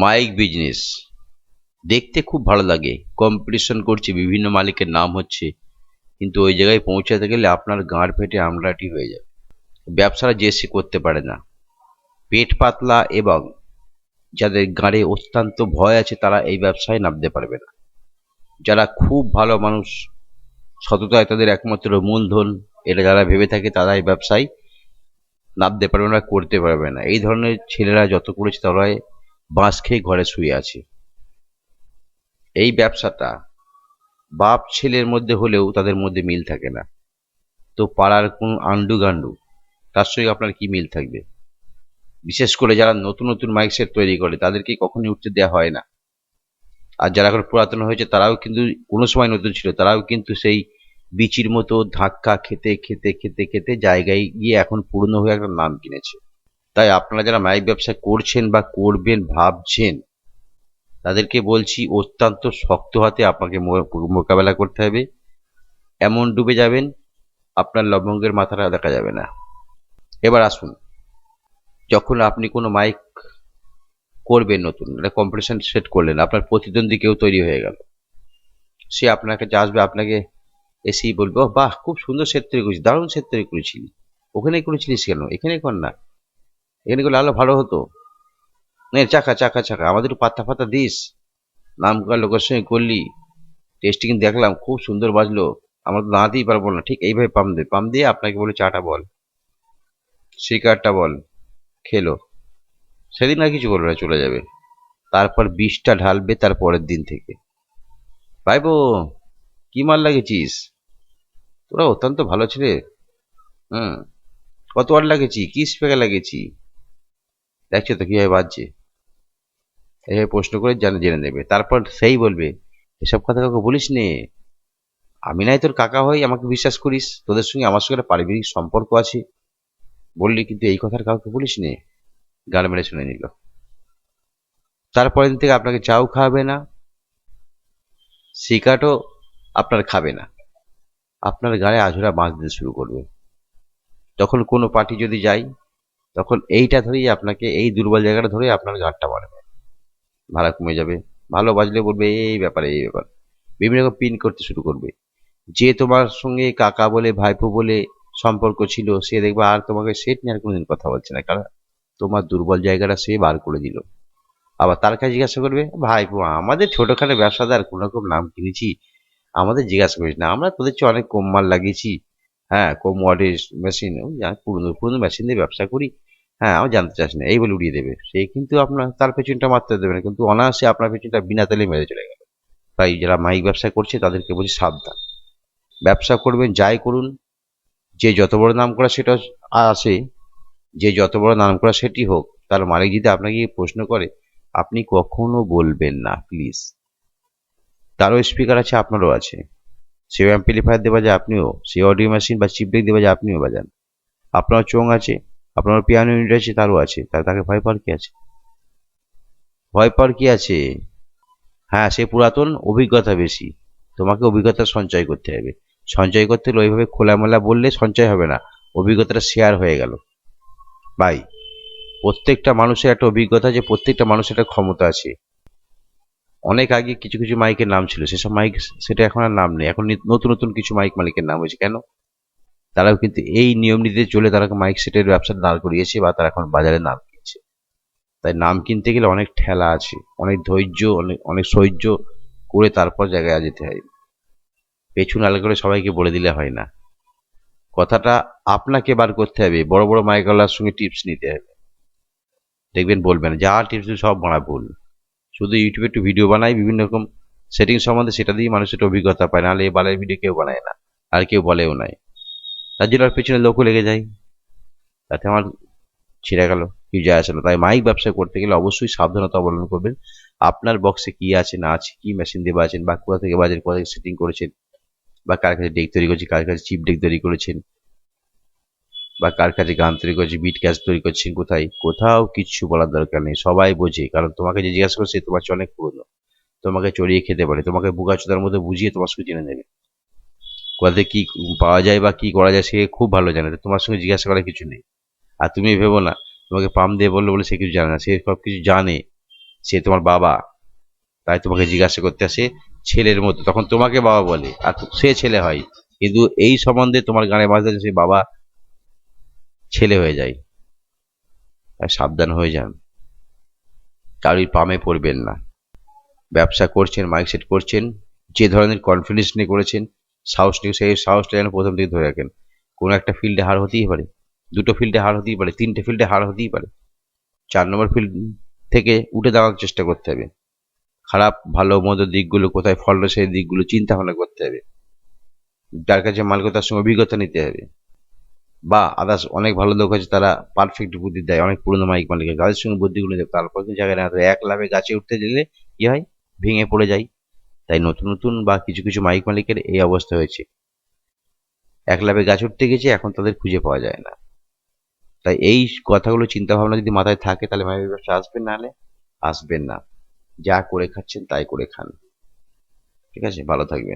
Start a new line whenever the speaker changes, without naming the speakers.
Mic business. দেখতে খুব ভালো লাগে। কম্পিটিশন করছে, বিভিন্ন মালিকের নাম হচ্ছে। কিন্তু ওই জায়গায় পৌঁছাতে গেলে আপনার গাঁড় ফেটে আমলাটি হয়ে যাবে। ব্যবসাটা যে সে করতে পারে না। পেট পাতলা এবং যাদের গাঁড়ে অত্যন্ত ভয় আছে, তারা এই ব্যবসায় নামতে পারবে না। যারা খুব ভালো মানুষ, সততায় তাদের একমাত্র মূলধন, এটা যারা ভেবে থাকে তারা এই ব্যবসায় নামতে পারবে না, করতে পারবে না। এই ধরনের ছেলেরা যত করেছে, তারাই বাঁশ খেয়ে ঘরে শুয়ে আছে। এই ব্যবসাটা বাপ ছেলের মধ্যে হলেও তাদের মধ্যে মিল থাকে না। তো পাড়ার কোন আন্ডু গান্ডু, তার সঙ্গে আপনার কি মিল থাকবে? বিশেষ করে যারা নতুন নতুন মাইক সেট তৈরি করে, তাদেরকে কখনোই উঠতে দেওয়া হয় না। আর যারা এখন পুরাতন হয়েছে, তারাও কিন্তু কোনো সময় নতুন ছিল, তারাও কিন্তু সেই বিচির মতো ধাক্কা খেতে খেতে খেতে খেতে জায়গায় গিয়ে এখন পুরনো হয়ে একটা নাম কিনেছে। তাই আপনারা যারা মাইক ব্যবসা করছেন বা করবেন ভাবছেন তাদেরকে বলছি অত্যন্ত শক্ত হাতে আপনাকে মোকাবেলা করতে হবে। এমন ডুবে যাবেন আপনার লবঙ্গের মাথাটা দেখা যাবে না। এবার আসুন যখন আপনি কোনো মাইক করবেন নতুন একটা কম্পিটিশন সেট করলেন আপনার প্রতিদ্বন্দ্বী কেউ তৈরি হয়ে গেল। সে আপনার কাছে আসবে আপনাকে এসেই বলবে "ওহ, বাহ খুব সুন্দর সেট তৈরি করেছিস দারুণ সেট তৈরি করেছিলি ওখানে করেছিলিস কেন? এখানে কর না। এখানে করলে আলো ভালো হতো। নে, চাকা চাকা চাকা। আমাদের পাত্তা ফাত্তা দিস। নাম করা লোকের সঙ্গে করলি। টেস্টিং দেখলাম, খুব সুন্দর বাজলো। আমরা তো দাঁড়াতেই পারব না। ঠিক এইভাবে পাম দে। পাম দিয়ে আপনাকে বলে চাটা বল। শিকারটা বল। খেলো। সেদিন আর কিছু বলবে না, চলে যাবে। তারপর বিষটা ঢালবে তার পরের দিন থেকে। ভাইবো কি মাল লাগিয়েছিস? তোরা অত্যন্ত ভালো ছেলে। হুম। কত ওয়াট লাগিয়েছি? কি স্পেকার লাগিয়েছি? দেখছ তো কীভাবে বাজছে? এইভাবে প্রশ্ন করে জানে, জেনে নেবে। তারপর সেই বলবে, এসব কথা কাউকে বলিস নে। আমি নাই তোর কাকা হই আমাকে বিশ্বাস করিস। তোদের সঙ্গে আমার সঙ্গে পারিবারিক সম্পর্ক আছে। বললি কিন্তু এই কথার কাউকে বলিস নে। গান মেরে শুনে নিল। তারপরের দিন থেকে আপনাকে চাও খাওয়াবে না সিকাটও আপনার খাবে না। আপনার গায়ে আঝোরা বাঁধ দিতে শুরু করবে। তখন কোনো পার্টি যদি যাই তখন এইটা ধরেই আপনাকে, এই দুর্বল জায়গাটা ধরে আপনার গানটা বাড়বে। ভাড়া কমে যাবে, ভালো বাজলে বলবে, এই ব্যাপারে, এই ব্যাপার। বিভিন্ন রকম পিন করতে শুরু করবে। যে তোমার সঙ্গে কাকা বলে, ভাইপো বলে সম্পর্ক ছিল, সে দেখবে আর তোমাকে সেট নিয়ে আর কোনোদিন কথা বলছে না। কারণ তোমার দুর্বল জায়গাটা সে বার করে দিল। আবার তার কাছে জিজ্ঞাসা করবে, ভাইপো, আমাদের ছোটখাটো ব্যবসাদার কোনো রকম নাম কিনেছি? আমাদের জিজ্ঞাসা করিস না। আমরা তোদের চেয়ে অনেক কম মাল লাগিয়েছি। হ্যাঁ কম ওয়াটের মেশিন পুরনো পুরনো মেশিন দিয়ে ব্যবসা করি। হ্যাঁ আমি জানতে চাস না, এই বলে উড়িয়ে দেবে। সে কিন্তু আপনার, তার পেছনটা মারতে দেবে না, কিন্তু অনায়াসে আপনার পেছনটা বিনা তেলে মেরে চলে গেল। তাই যারা মাইক ব্যবসা করছে, তাদেরকে বলছি সাবধান। ব্যবসা করবেন, যাই করুন, যে যত বড় নাম করা সেটা আসে, যে যত বড় নাম করা সেটি হোক, তার মালিক যদি আপনাকে প্রশ্ন করে, আপনি কখনো বলবেন না, প্লিজ। তারও স্পিকার আছে, আপনারও আছে। সেও অ্যাম্পলিফায়ার দেওয়া যায়, আপনিও। সে অডিও মেশিন বা চিপ ডেক দেওয়া যায়, আপনিও বাজান। আপনার চোং আছে আপনার পিয়ানো ইউনিট আছে, তারও আছে। তাহলে তাকে ভয় পাওয়ার কি আছে? ভয় পাওয়ার কি আছে? হ্যাঁ সে পুরাতন, অভিজ্ঞতা বেশি। তোমাকে অভিজ্ঞতা সঞ্চয় করতে হবে। সঞ্চয় করতে হলে ওইভাবে খোলামেলা বললে সঞ্চয় হবে না। অভিজ্ঞতাটা শেয়ার হয়ে গেল। ভাই প্রত্যেকটা মানুষের একটা অভিজ্ঞতা যে প্রত্যেকটা মানুষের একটা ক্ষমতা আছে। অনেক আগে কিছু কিছু মাইকের নাম ছিল। সেসব মাইক, সেটা এখন আর নাম নেই। এখন নতুন নতুন কিছু মাইক মালিকের নাম হয়েছে। কেন? তারাও কিন্তু এই নিয়ম নীতিতে চলে তারা মাইক সেটের ব্যবসা দাঁড় করিয়েছে বা তারা এখন বাজারে নাম কিনছে। তাই নাম কিনতে গেলে অনেক ঠেলা আছে, অনেক ধৈর্য, অনেক অনেক সহ্য করে তারপর জায়গায় যেতে হয়। পেছন আলাদা করে সবাইকে বলে দিলে হয় না। কথাটা আপনাকে বার করতে হবে, বড় বড় মাইকওয়ালার সঙ্গে টিপস নিতে হবে। দেখবেন বলবেন, যা টিপস সব মারা ভুল। শুধু ইউটিউবে একটু ভিডিও বানাই, বিভিন্ন রকম সেটিং সম্বন্ধে সেটা দিয়ে মানুষের অভিজ্ঞতা পায়। নাহলে এ বালের ভিডিও কেউ বানায় না, আর কেউ বলেও নাই। তার জন্য পেছনে লোকও লেগে যায়। তাতে আমার ছিঁড়ে গেল কি যায় আসে না। তাই মাইক ব্যবসা করতে গেলে অবশ্যই সাবধানতা অবলম্বন করবেন। আপনার বক্সে কি আছে, না আছে, কি মেশিন দিয়ে বাজেন বা কোথা থেকে বাজেন কোথা থেকে সেটিং করেছেন, বা কার কাছে ডেক তৈরি করছেন, কার কাছে চিপ ডেক তৈরি করেছেন, বা কার কাছে গান তৈরি করছে বিট ক্যাশ তৈরি করছেন, কোথায়? কোথাও কিচ্ছু বলার দরকার নেই। সবাই বোঝে, কারণ তোমাকে যে জিজ্ঞাসা করছে তোমার চেয়ে অনেক পুরনো। তোমাকে চড়িয়ে খেতে পারে, তোমাকে বুকাচোদার মধ্যে বুঝিয়ে তোমার সঙ্গে জেনে নেবে। কোথাতে কি পাওয়া যায় বা কি করা যায় সে খুব ভালো জানে তোমার সঙ্গে জিজ্ঞাসা করার কিছু নেই। আর তুমি ভেবো না, তোমাকে পাম দিয়ে বলল বলে সে কিছু জানে না। সে সব কিছু জানে, সে তোমার বাবা। তাই তোমাকে জিজ্ঞাসা করতে আসে ছেলের মতো। তখন তোমাকে বাবা বলে, আর সে ছেলে হয়। কিন্তু এই সম্বন্ধে তোমার গানে বাজতে সে বাবা ছেলে হয়ে যায়। তাই সাবধান হয়ে যান। কারোর পামে পড়বেন না। ব্যবসা করছেন মাইক সেট করছেন, যে ধরনের কনফিডেন্স নিয়ে করেছেন সাহস নিয়ে, সেই সাহসটা যেন প্রথম থেকে ধরে রাখেন। কোনো একটা ফিল্ডে হার হতেই পারে, দুটো ফিল্ডে হার হতেই পারে, তিনটে ফিল্ডে হার হতেই পারে। চার নম্বর ফিল্ড থেকে উঠে দাঁড়ানোর চেষ্টা করতে হবে। খারাপ, ভালো মন্দ দিকগুলো কোথায় ফল সেই দিকগুলো চিন্তা ভাবনা করতে হবে। যার কাছে মাল তার সঙ্গে অভিজ্ঞতা নিতে হবে। বা আদার্স অনেক ভালো লোক আছে, তারা পারফেক্ট বুদ্ধি দেয়, অনেক পুরনো মাইক মালিক গাছের সঙ্গে বুদ্ধিগুলো দেয় তারপর জায়গায় না। এক লাভে গাছে উঠতে দিলে কি হয়? ভেঙে পড়ে যায়। তাই নতুন নতুন বা কিছু কিছু মাইক মালিকের এই অবস্থা হয়েছে। এক লাভে গাছ উঠতে গেছে, এখন তাদের খুঁজে পাওয়া যায় না। তাই এই কথাগুলো চিন্তা ভাবনা যদি মাথায় থাকে, তাহলে মাইক ব্যবসা আসবেন না হলে আসবেন না। যা করে খাচ্ছেন, তাই করে খান। ঠিক আছে, ভালো থাকবেন।